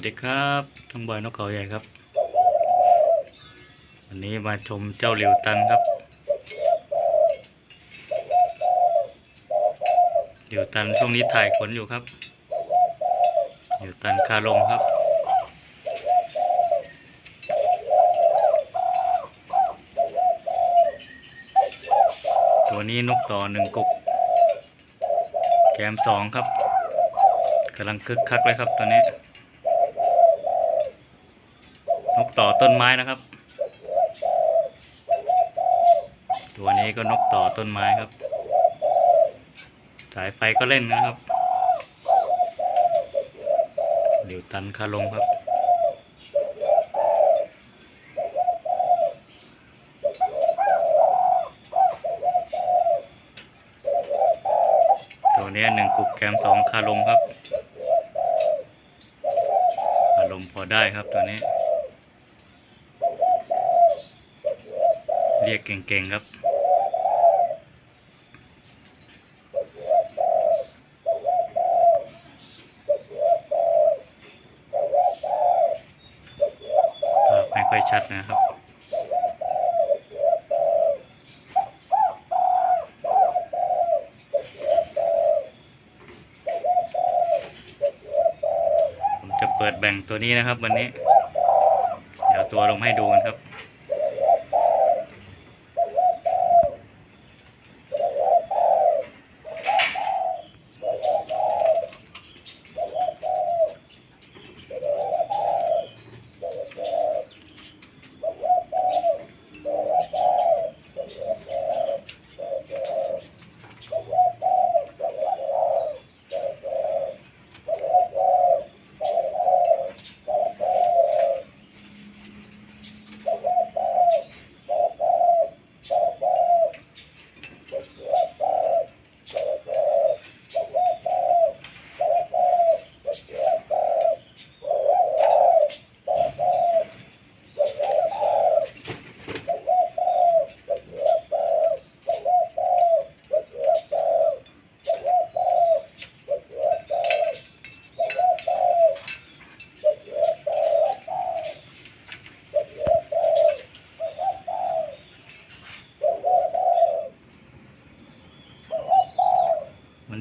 วัสดีครับทั้งบอยนกเขาใหญ่ครับ วันนี้มาชมเจ้าเหลิวตันครับเหลิวตันช่วงนี้ถ่ายขนอยู่ครับเหลิวตันคาลงครับ ตัวนี้นกต่อหนึ่งกุก แกมสองครับกำลังคึกคักเลยครับตัวนี้ นกต่อต้นไม้นะครับ ตัวนี้ก็นกต่อต้นไม้ครับ สายไฟก็เล่นนะครับหลิวตันคาลงครับตัวนี้หนึ่งกุกแกมสองคาลงครับอารมณ์พอได้ครับตัวนี้ เรียกเก่งๆครับ ไม่ค่อยชัดนะครับผมจะเปิดแบ่งตัวนี้นะครับวันนี้ เดี๋ยวตัวลงให้ดูกันครับ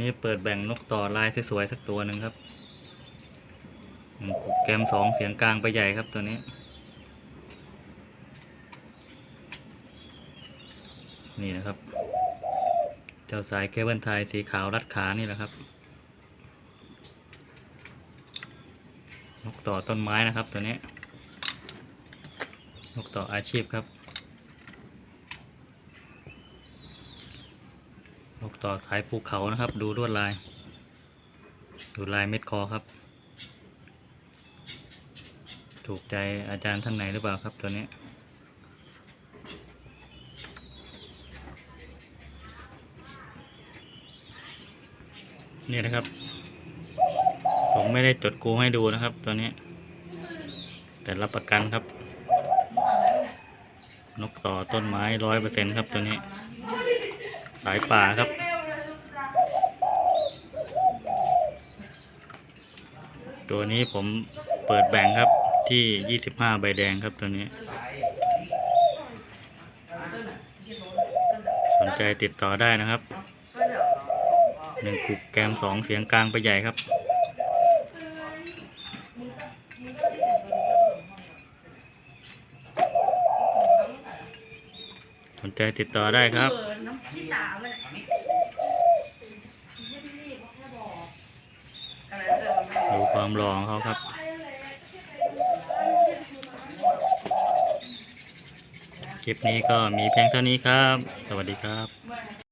นี้เปิดแบ่งนกต่อลายสวยๆสักตัวหนึ่งครับหนึ่งกุกแกมสองเสียงกลางไปใหญ่ครับตัวนี้นี่นะครับ เจ้าสายเคเบิลไทยสีขาวรัดขานี่แหละครับ นกต่อต้นไม้นะครับตัวนี้ นกต่ออาชีพครับ นกต่อสายภูเขานะครับ ดูลวดลาย ดูลายเม็ดคอครับ ถูกใจอาจารย์ท่านไหนหรือเปล่าครับตัวนี้นี่นะครับ ผมไม่ได้จดกูให้ดูนะครับ ตัวนี้ แต่รับประกันครับ นกต่อต้นไม้ร้อยเปอร์เซ็นครับตัวนี้ายป่าครับตัวนี้ผมเปิดแบ่งครับที่ยี่สิบห้าใบแดงครับตัวนี้ สนใจติดต่อได้นะครับหนึ่งกุกแกมสองเสียงกลางไปใหญ่ครับ ใจติดต่อได้ครับเปิดน้ำพี่ตาเลยอะไรเรื่องมันไม่ดูความหล่อของเขาครับ คลิปนี้ก็มีเพียงเท่านี้ครับ สวัสดีครับ